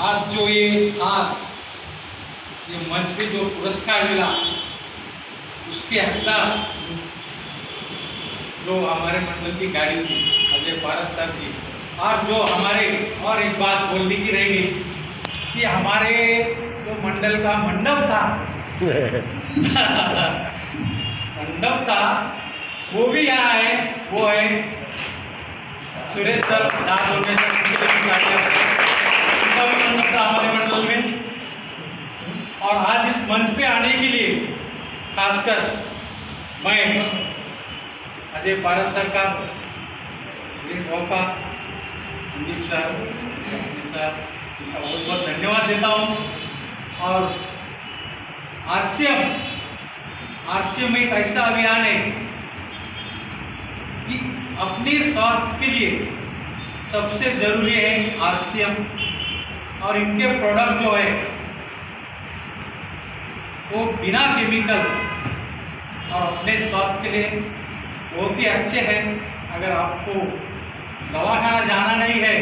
आज जो ये हार ये मंच पे जो पुरस्कार मिला, उसके हकदार जो हमारे मंडल की गाड़ी थी, अजय भारत सर जी और जो हमारे और एक बात बोलने की रह गई कि हमारे जो मंडल का मंडप था मंडप था, वो भी यहाँ है, वो है सुरेश सर दास लिए भी हमारे मंडल में। और आज इस मंच पे आने के लिए खासकर मैं, अजय भारत सरकार संदीप सर सर बहुत बहुत धन्यवाद देता हूँ। और आर सी आरसीएम आरसीएम एक ऐसा अभियान है कि अपने स्वास्थ्य के लिए सबसे ज़रूरी है आरसीएम। और इनके प्रोडक्ट जो है वो बिना केमिकल और अपने स्वास्थ्य के लिए बहुत ही अच्छे हैं। अगर आपको दवाखाना जाना नहीं है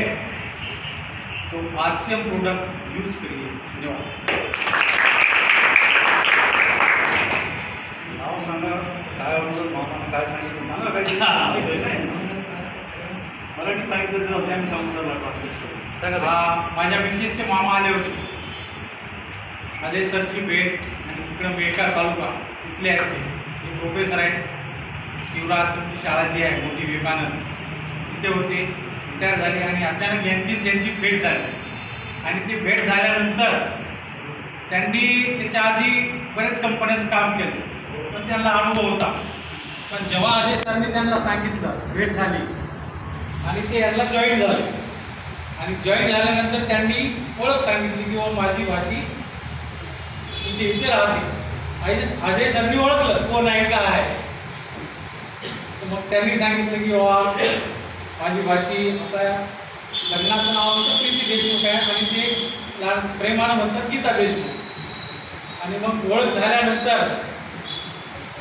तो आरसीएम प्रोडक्ट यूज़ करिए। धन्यवाद। नाव सांगा काय वाटलं मामानं काय सांगितलं सांगा काही मराठी सांगितलं जर होते आम्ही सांगू सर ट्रान्सलेट माझ्या मिसेसचे मामा आले होते. माझे सरची भेट आणि तिकडं बेकार तालुका. तिथले आहेत ते. प्रोफेसर आहेत. शिवराज शाळा जी आहे मोठी विवेकानंद. तिथे होते. रिटायर झाले आणि अचानक यांची त्यांची भेट झाली. आणि ती भेट झाल्यानंतर त्यांनी त्याच्या आधी बरेच कंपन्यांचं काम केलं. पण त्यांना अनुभव होता. पण जेव्हा अजय सरनी त्यांना सांगितलं भेट झाली. आणि ते यांना जॉईन झालं. आणि जॉईन झाल्यानंतर त्यांनी ओळख सांगितली की बाबा माझी भाजी इथे इथे राहते. अजय सरनी ओळखलं कोण आहे का आहे? तर मग त्यांनी सांगितलं की बाबा माझी भाची आता लग्नाचं नाव आमचं प्रीती देशमुख आहे आणि ते लहान प्रेमानं म्हणतात गीता देशमुख. आणि मग ओळख झाल्यानंतर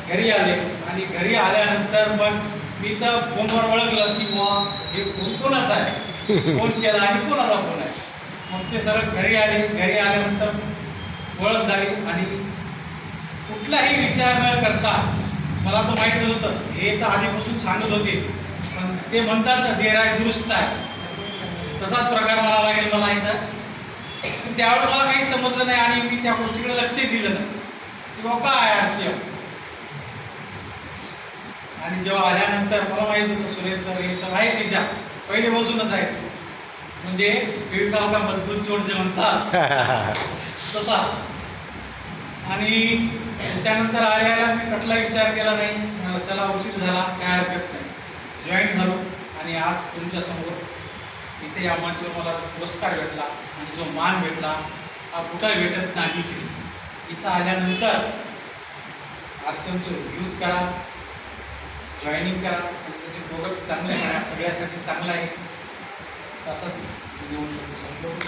घरी आले. आणि घरी आल्यानंतर मग मी तर फोनवर ओळखलं की बुवा हे फोन कोणाचं आहे? फोन केला आणि कोणाला फोन आहे? मग ते सरळ घरी आले. घरी आल्यानंतर ओळख झाली आणि कुठलाही विचार न करता मला तो माहीत होतं. हे तर आधीपासून सांगत होते. पण ते म्हणतात ना दुरुस्त आहे. तसाच प्रकार मला लागेल मला इथं. पण त्यावेळेस मला काही समजलं नाही आणि मी त्या गोष्टीकडे लक्षही दिलं नाही. किंवा काय आहे आणि जेव्हा आल्यानंतर मला माहीत होतं सुरेश सर हे सर आहे त्याच्या पहिले बसूनच आहेत म्हणजे विवेकाला मजबूत जोड जे म्हणतात तसा. आणि त्याच्यानंतर आल्याला मी कुठला विचार केला नाही. चला उशीर झाला काय हरकत नाही. जॉईन झालो. आणि आज तुमच्यासमोर इथे या मंचवर मला पुरस्कार भेटला. आणि जो मान भेटला हा कुठं भेटत नाही इथं. आल्यानंतर आश्रमचं यूज करा. जॉईनिंग करा. आणि त्याचे प्रोडक्ट चांगले करा. सगळ्यासाठी चांगलं आहे. तसंच देऊ शकतो. समजून